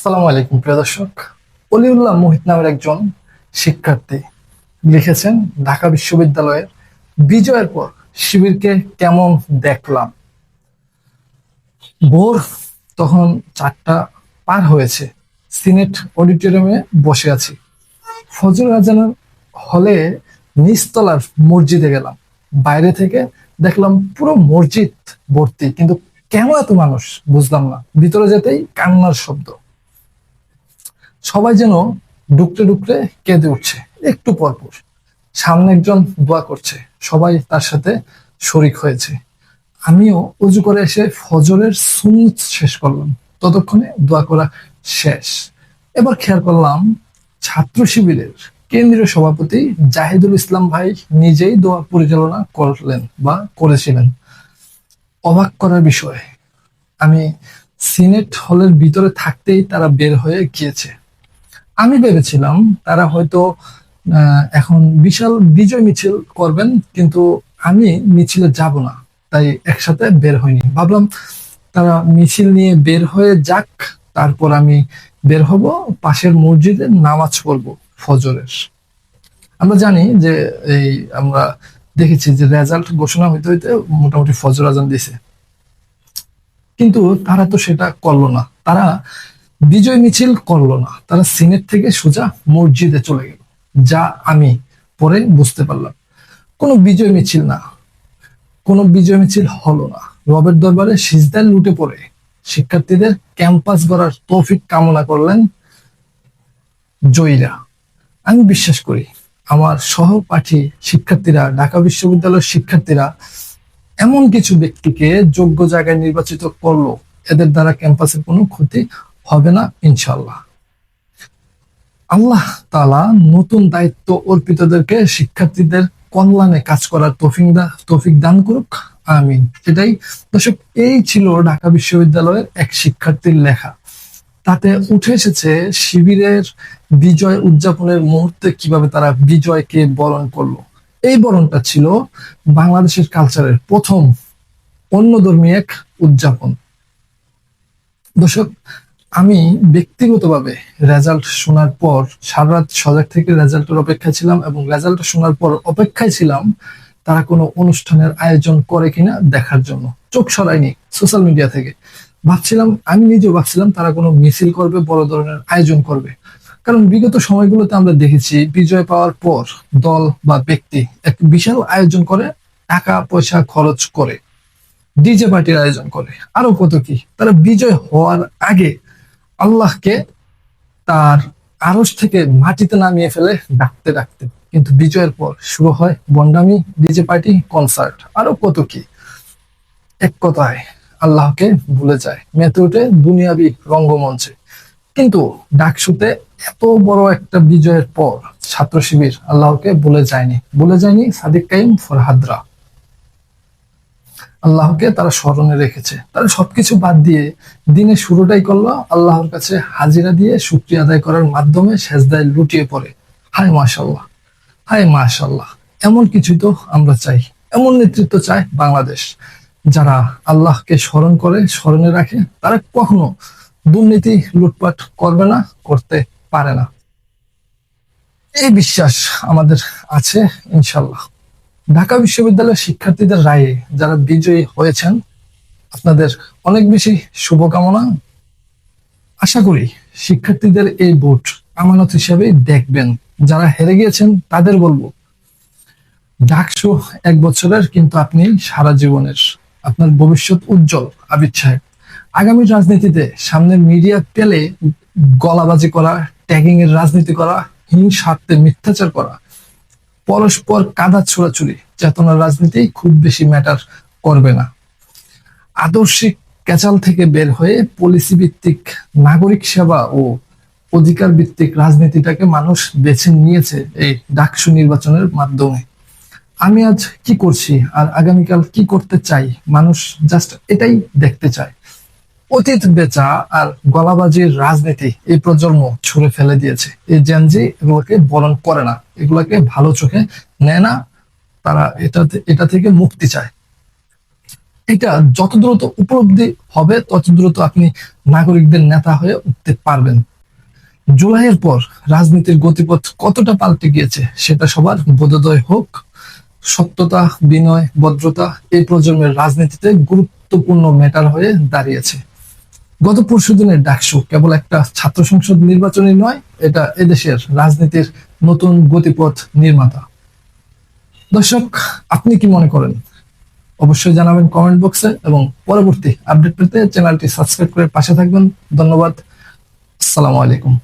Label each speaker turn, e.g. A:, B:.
A: আসসালামু আলাইকুম, প্রিয় দর্শক। অলিউল্লাহ মোহিত নামের একজন শিক্ষার্থী লিখেছেন, ঢাকা বিশ্ববিদ্যালয়ের বিজয়ের পর শিবিরকে কেমন দেখলাম? ভোর তখন চারটা পার হয়েছে। সিনেট অডিটোরিয়ামে বসে আছি। ফজর আজানের হলে নিচতলার মসজিদে গেলাম। বাইরে থেকে দেখলাম পুরো মসজিদ ভর্তি, কিন্তু কেন এত মানুষ বুঝলাম না। ভিতরে যেতেই কান্নার শব্দ। সবাই যেন ডুকরে ডুকরে কেঁদে উঠছে, একটু পরপর সামনে একজন দোয়া করছে, সবাই তার সাথে শরিক হয়েছে। আমিও উজু করে এসে ফজরের সুন্নত শেষ করলাম। ততক্ষণে দোয়া করা শেষ। এবার খেয়াল করলাম, ছাত্র শিবিরের কেন্দ্রীয় সভাপতি জাহিদুল ইসলাম ভাই নিজেই দোয়া পরিচালনা করলেন বা করেছিলেন। অবাক করার বিষয়, আমি সিনেট হলের ভিতরে থাকতেই তারা বের হয়ে গিয়েছে। আমি ভেবেছিলাম তারা হয়তো এখন বিশাল বিজয় মিছিল করবেন, কিন্তু আমি মিছিলে যাব না। তাই একসাথে বের হয়নি ভাবলাম তারা মিছিল নিয়ে বের হয়ে যাক, তারপর আমি বের হব, পাশের মসজিদে নামাজ পড়ব ফজরের। আমরা জানি যে এই আমরা দেখেছি যে রেজাল্ট ঘোষণা হইতে হইতে মোটামুটি ফজর আজান দিছে। কিন্তু তারা তো সেটা করল না। তারা বিজয় মিছিল করল না। তারা সিনেট থেকে সোজা মসজিদে চলে গেল, যা আমি পরে বুঝতে পারলাম। কোনো বিজয় মিছিল না। কোনো বিজয় মিছিল হলো না। রবের দরবারে সিজদার লুটে পড়ে শিক্ষার্থীদের ক্যাম্পাস গড়ার তৌফিক কামনা করলেন জয়ীরা। আমি বিশ্বাস করি, আমার সহপাঠী শিক্ষার্থীরা, ঢাকা বিশ্ববিদ্যালয়ের শিক্ষার্থীরা এমন কিছু ব্যক্তিকে যোগ্য জায়গায় নির্বাচিত করল, এদের দ্বারা ক্যাম্পাসের কোনো ক্ষতি হবে না ইনশাল্লাহ আল্লাহ তালা নতুন দায়িত্ব অর্পিতদেরকে, শিক্ষার্থীদের কল্যাণে কাজ করার তৌফিক তৌফিক দান করুক। আমিন। এটাই। দর্শক, এই ছিল ঢাকা বিশ্ববিদ্যালয়ের এক শিক্ষার্থীর লেখা। তাতে উঠে এসেছে শিবিরের বিজয় উদযাপনের মুহূর্তে কীভাবে তারা বিজয়কে বরণ করল। এই বরণটা ছিল বাংলাদেশের কালচারের প্রথম অন্য ধর্মী এক উদযাপন। দর্শক আমি ব্যক্তিগতভাবে রেজাল্ট শোনার পর সারা রাত সজাগ থেকে রেজাল্টের অপেক্ষায় ছিলাম এবং রেজাল্ট শোনার পর অপেক্ষায় ছিলাম তারা কোনো অনুষ্ঠানের আয়োজন করে কিনা দেখার জন্য। চোখ সরায়নি সোশ্যাল মিডিয়া থেকে। ভাবছিলাম, আমি নিজেও ভাবছিলাম তারা কোনো মিছিল করবে, বড় ধরনের আয়োজন করবে। কারণ বিগত সময়গুলোতে আমরা দেখেছি বিজয় পাওয়ার পর দল বা ব্যক্তি এক বিশাল আয়োজন করে টাকা, পয়সা খরচ করে। ডিজে পার্টির আয়োজন করে। আরও কত কি? তারা বিজয় হওয়ার আগে আল্লাহকে তার আরস থেকে মাটিতে নামিয়ে ফেলে ডাকতে ডাকতে। কিন্তু বিজয়ের পর শুরু হয় বন্ডামি ডিজে পার্টি কনসার্ট আরও কত কি? এক কথায় আল্লাহকে ভুলে যায়, মেতে উঠে দুনিয়াবি রঙ্গমঞ্চে। কিন্তু ডাকসুতে এত বড় একটা বিজয়ের পর ছাত্র শিবির আল্লাহকে ভুলে যায়নি। ভুলে যায়নি সাদিক কাইম ফরহাদরা। আল্লাহকে তারা স্মরণে রেখেছে। তারা সবকিছু বাদ দিয়ে দিনের শুরুটাই করল, আল্লাহর কাছে হাজিরা দিয়ে শুক্রিয়া আদায় করার মাধ্যমে সেজদায় লুটিয়ে পড়ে। হায় মাশাল্লাহ হায় মাশাল্লাহ এমন কিছু তো আমরা চাই, এমন নেতৃত্ব চায় বাংলাদেশ। যারা আল্লাহকে স্মরণ করে, স্মরণে রাখে, তারা কখনো দুর্নীতি, লুটপাট করবে না, করতে পারে না। এই বিশ্বাস আমাদের আছে ইনশাল্লাহ ঢাকা বিশ্ববিদ্যালয়ের শিক্ষার্থীদের রায়ে যারা বিজয়ী হয়েছেন, আপনাদের অনেক বেশি শুভকামনা। আশা করি শিক্ষার্থীদের এই ভোট আমানত হিসেবে দেখবেন। যারা হেরে গিয়েছেন, তাদের বলব ডাকশো এক বছরের, কিন্তু আপনি সারা জীবনের, আপনার ভবিষ্যৎ উজ্জ্বল আবিদ সাহেব আগামী রাজনীতিতে সামনে মিডিয়া পেলে গলাবাজি করা ট্যাগিং এর রাজনীতি করা হিংসার্থে মিথ্যাচার করা পরস্পর কাদা ছোড়াছুড়ি চেতনার রাজনীতি খুব বেশি ম্যাটার করবে না। আদর্শিক ক্যাচাল থেকে বের হয়ে পলিসি ভিত্তিক নাগরিক সেবা ও অধিকার ভিত্তিক রাজনীতিটাকে মানুষ বেছে নিয়েছে এই ডাকসু নির্বাচনের মাধ্যমে। আমি আজ কি করছি আর আগামীকাল কি করতে চাই? মানুষ জাস্ট এটাই দেখতে চায়। অতীত বেচা আর গলাবাজির রাজনীতি এই প্রজন্ম ছুড়ে ফেলে দিয়েছে। এই জেনজি এগুলোকে বরণ করে না। এগুলোকে ভালো চোখে নেয় না। তারা এটা এটা থেকে মুক্তি চায়। এটা যত দ্রুত উপলব্ধি হবে, তত দ্রুত আপনি নাগরিকদের নেতা হয়ে উঠতে পারবেন। জুলাইয়ের পর রাজনীতির গতিপথ কতটা পাল্টে গিয়েছে, সেটা সবার বোধোদয় হোক। সত্যতা, বিনয়, ভদ্রতা এই প্রজন্মের রাজনীতিতে গুরুত্বপূর্ণ ম্যাটার হয়ে দাঁড়িয়েছে। গত পরশু দিনের ডাকসু কেবল একটা ছাত্র সংসদ নির্বাচনই নয়, এটা এদেশের রাজনীতির নতুন গতিপথ নির্মাতা। দর্শক, আপনি কি মনে করেন? অবশ্যই জানাবেন কমেন্ট বক্সে এবং পরবর্তী আপডেট পেতে চ্যানেলটি সাবস্ক্রাইব করে পাশে থাকবেন। ধন্যবাদ। আসসালামু আলাইকুম।